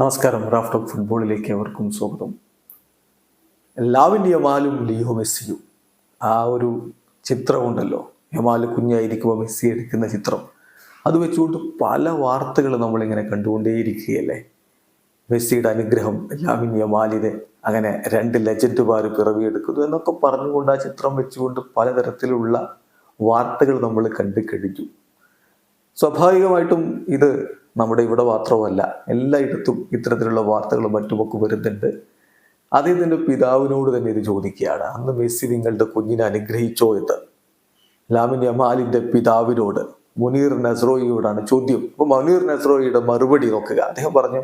നമസ്കാരം. Raf talk ഫുട്ബോളിലേക്ക് അവർക്കും സ്വാഗതം. എല്ലാവിന്റെ യമാലും ലിയോ മെസ്സിയും. ആ ഒരു ചിത്രമുണ്ടല്ലോ യമാൽ കുഞ്ഞായിരിക്കുമ്പോൾ മെസ്സി എടുക്കുന്ന ചിത്രം. അത് വെച്ചുകൊണ്ട് പല വാർത്തകൾ നമ്മളിങ്ങനെ കണ്ടുകൊണ്ടേയിരിക്കുകയല്ലേ? മെസ്സിയുടെ അനുഗ്രഹം ലാവിൻ യമാലിനെ അങ്ങനെ രണ്ട് ലെജൻഡുമാർ പിറവിയെടുക്കുന്നു എന്നൊക്കെ പറഞ്ഞുകൊണ്ട് ആ ചിത്രം വെച്ചുകൊണ്ട് പലതരത്തിലുള്ള വാർത്തകൾ നമ്മൾ കണ്ടു കഴിഞ്ഞു. സ്വാഭാവികമായിട്ടും ഇത് നമ്മുടെ ഇവിടെ മാത്രമല്ല എല്ലായിടത്തും ഇത്തരത്തിലുള്ള വാർത്തകളും മറ്റുമൊക്കെ വരുന്നുണ്ട്. അദ്ദേഹത്തിന്റെ പിതാവിനോട് തന്നെ ഇത് ചോദിക്കുകയാണ്. അന്ന് മെസ്സി നിങ്ങളുടെ കുഞ്ഞിനെ അനുഗ്രഹിച്ചോ എന്ന്? ലാമിൻ യമാലിന്റെ പിതാവിനോട് മുനീർ നസ്രോയിയോടാണ് ചോദ്യം. അപ്പോൾ മുനീർ നസ്രോയിയുടെ മറുപടി നോക്കുക. അദ്ദേഹം പറഞ്ഞു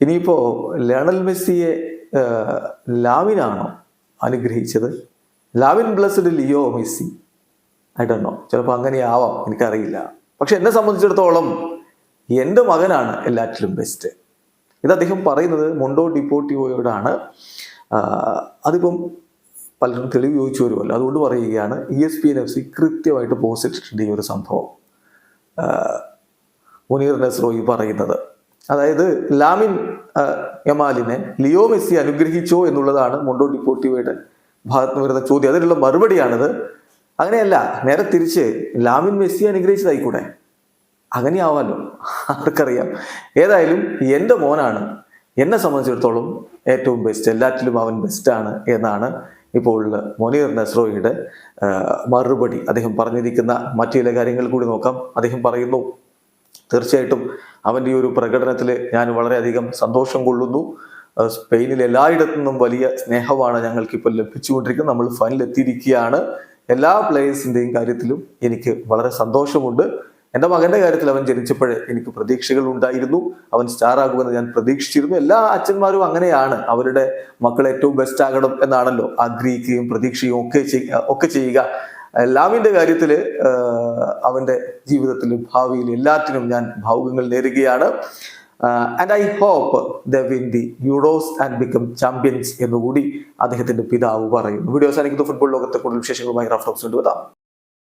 ഇനിയിപ്പോ ലയണൽ മെസ്സിയെ ലാമിനാണോ അനുഗ്രഹിച്ചത്? Lamine blessed Leo Messi? No ചിലപ്പോൾ അങ്ങനെ ആവാം എനിക്കറിയില്ല. പക്ഷെ എന്നെ സംബന്ധിച്ചിടത്തോളം എന്റെ മകനാണ് എല്ലാറ്റിലും ബെസ്റ്റ് ഇത് അദ്ദേഹം പറയുന്നത് മൊണ്ടോ ഡിപ്പോട്ടിയോയോടാണ്. അതിപ്പം പലരും തെളിവ് ചോദിച്ചു വരുമല്ലോ. അതുകൊണ്ട് പറയുകയാണ് E S P N F C കൃത്യമായിട്ട് പോസ്റ്റ് ഇട്ടിട്ടുണ്ട് ഈ ഒരു സംഭവം. മുനീർ നസ്രോയി പറയുന്നത്. അതായത് ലാമിൻ യമാലിനെ ലിയോ മെസ്സി അനുഗ്രഹിച്ചോ എന്നുള്ളതാണ് മൊണ്ടോ ഡിപ്പോട്ടിയോയുടെ ഭാഗത്ത് നിന്ന് വരുന്ന ചോദ്യം. അതിനുള്ള മറുപടിയാണിത്. അങ്ങനെയല്ല നേരെ തിരിച്ച് ലാമിൻ മെസ്സി അനുഗ്രഹിച്ചതായിക്കൂടെ? അങ്ങനെ ആവാമല്ലോ ആർക്കറിയാം. ഏതായാലും എന്റെ മോനാണ് എന്നെ സംബന്ധിച്ചിടത്തോളം ഏറ്റവും ബെസ്റ്റ് എല്ലാറ്റിലും അവൻ ബെസ്റ്റാണ് എന്നാണ് ഇപ്പോൾ മൊനീർ നെസ്രോയുടെ മറുപടി. അദ്ദേഹം പറഞ്ഞിരിക്കുന്ന മറ്റു ചില കാര്യങ്ങൾ കൂടി നോക്കാം. അദ്ദേഹം പറയുന്നു തീർച്ചയായിട്ടും അവന്റെ ഈ ഒരു പ്രകടനത്തിൽ ഞാൻ വളരെയധികം സന്തോഷം കൊള്ളുന്നു. സ്പെയിനിൽ എല്ലായിടത്തു നിന്നും വലിയ സ്നേഹമാണ് ഞങ്ങൾക്കിപ്പോൾ ലഭിച്ചുകൊണ്ടിരിക്കുന്നത്. നമ്മൾ ഫൈനൽ എത്തിയിരിക്കുകയാണ്. എല്ലാ പ്ലേയേഴ്സിന്റെയും കാര്യത്തിലും എനിക്ക് വളരെ സന്തോഷമുണ്ട്. എന്റെ മകന്റെ കാര്യത്തിൽ അവൻ ജനിച്ചപ്പോഴേ എനിക്ക് പ്രതീക്ഷകൾ ഉണ്ടായിരുന്നു. അവൻ സ്റ്റാർ ആകുമെന്ന് ഞാൻ പ്രതീക്ഷിച്ചിരുന്നു. എല്ലാ അച്ഛന്മാരും അങ്ങനെയാണ്. അവരുടെ മക്കൾ ഏറ്റവും ബെസ്റ്റ് ആകണം എന്നാണല്ലോ ആഗ്രഹിക്കുകയും പ്രതീക്ഷയും ഒക്കെ ഒക്കെ ചെയ്യുക. ലാമിന്റെ കാര്യത്തിൽ അവന്റെ ജീവിതത്തിലും ഭാവിയിലും എല്ലാത്തിനും ഞാൻ ഭാവുകങ്ങൾ നേരുകയാണ്. And I hope the win the Euros and become champions എന്നുകൂടി അദ്ദേഹത്തിന്റെ പിതാവ് പറയുന്നു. വീഡിയോ അവസാനിക്കുന്ന. ഫുട്ബോൾ ലോകത്തെ കൂടുതൽ വിശേഷങ്ങളുമായി റഫറൻസ് കൊണ്ടുവരാം